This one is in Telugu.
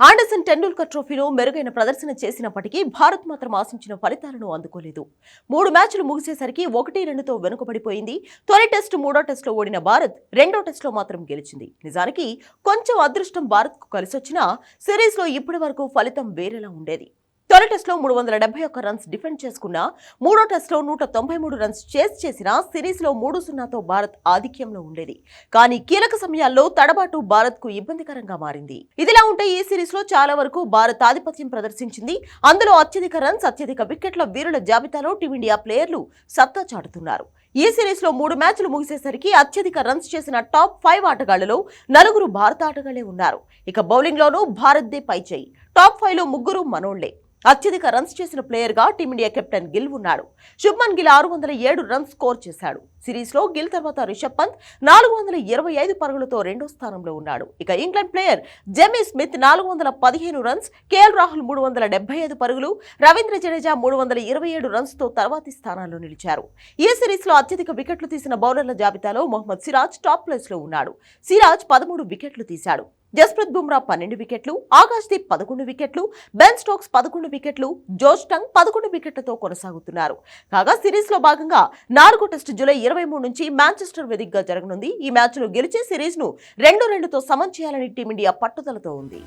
ఆండర్సన్ టెండూల్కర్ ట్రోఫీలో మెరుగైన ప్రదర్శన చేసినప్పటికీ భారత్ మాత్రం ఆశించిన ఫలితాలను అందుకోలేదు. మూడు మ్యాచ్లు ముగిసేసరికి ఒకటి రెండుతో వెనుకబడిపోయింది. తొలి టెస్టు మూడో టెస్టులో ఓడిన భారత్ రెండో టెస్టులో మాత్రం గెలిచింది. నిజానికి కొంచెం అదృష్టం భారత్కు కలిసొచ్చినా సిరీస్లో ఇప్పటి వరకు ఫలితం వేరేలా ఉండేది. తొలి టెస్టులో మూడు వందల డెబ్బై ఒక్క రన్స్ డిఫెండ్ చేసుకున్న మూడో టెస్టులో నూట తొంభై మూడు రన్స్ చేస్ చేసిన సిరీస్లో మూడు సున్నాతో భారత్ ఆధిక్యంలో ఉండేది. కానీ కీలక సమయాల్లో తడబాటు భారత్కు ఇబ్బందికరంగా మారింది. ఇదిలా ఉంటే ఈ సిరీస్లో చాలా వరకు భారత్ ఆధిపత్యం ప్రదర్శించింది. అందులో అత్యధిక రన్స్ అత్యధిక వికెట్ల వీరుల జాబితాలో టీమిండియా ప్లేయర్లు సత్తా చాటుతున్నారు. ఈ సిరీస్లో మూడు మ్యాచ్లు ముగిసేసరికి అత్యధిక రన్స్ చేసిన టాప్ ఫైవ్ ఆటగాళ్ళలో నలుగురు భారత ఆటగాళ్ళే ఉన్నారు. ఇక బౌలింగ్లోనూ భారత్దే పై చేయి టాప్ ఫైవ్లో ముగ్గురు మనోళ్ళే. అత్యధిక రన్స్ చేసిన ప్లేయర్గా టీమిండియా కెప్టెన్ గిల్ ఉన్నాడు. శుభ్మన్ గిల్ ఆరు వందల ఏడు రన్స్ స్కోర్ చేశాడు. సిరీస్లో గిల్ తర్వాత రిషబ్ పంత్ నాలుగు వందల ఇరవై ఐదు పరుగులతో రెండో స్థానంలో ఉన్నాడు. ఇక ఇంగ్లాండ్ ప్లేయర్ జెమీ స్మిత్ నాలుగు వందల పదిహేను రన్స్ కేఎల్ రాహుల్ మూడు వందల డెబ్బై ఐదు పరుగులు రవీంద్ర జడేజా మూడు వందల ఇరవై ఏడు రన్స్తో తర్వాతి స్థానాల్లో నిలిచారు. ఈ సిరీస్లో అత్యధిక వికెట్లు తీసిన బౌలర్ల జాబితాలో మొహమ్మద్ సిరాజ్ టాప్ ప్లేస్లో ఉన్నాడు. సిరాజ్ పదమూడు వికెట్లు తీశాడు. జస్ప్రీత్ బుమ్రా పన్నెండు వికెట్లు ఆకాశ్దీప్ పదకొండు వికెట్లు బెన్ స్టోక్స్ పదకొండు వికెట్లు జోష్ టంగ్ పదకొండు వికెట్లతో కొనసాగుతున్నారు. కాగా సిరీస్లో భాగంగా నాలుగో టెస్టు జూలై ఇరవై మూడు నుంచి మాంచెస్టర్ వేదికగా జరగనుంది. ఈ మ్యాచ్లో గెలిచే సిరీస్ను రెండు రెండుతో సమం చేయాలని టీమిండియా పట్టుదలతో ఉంది.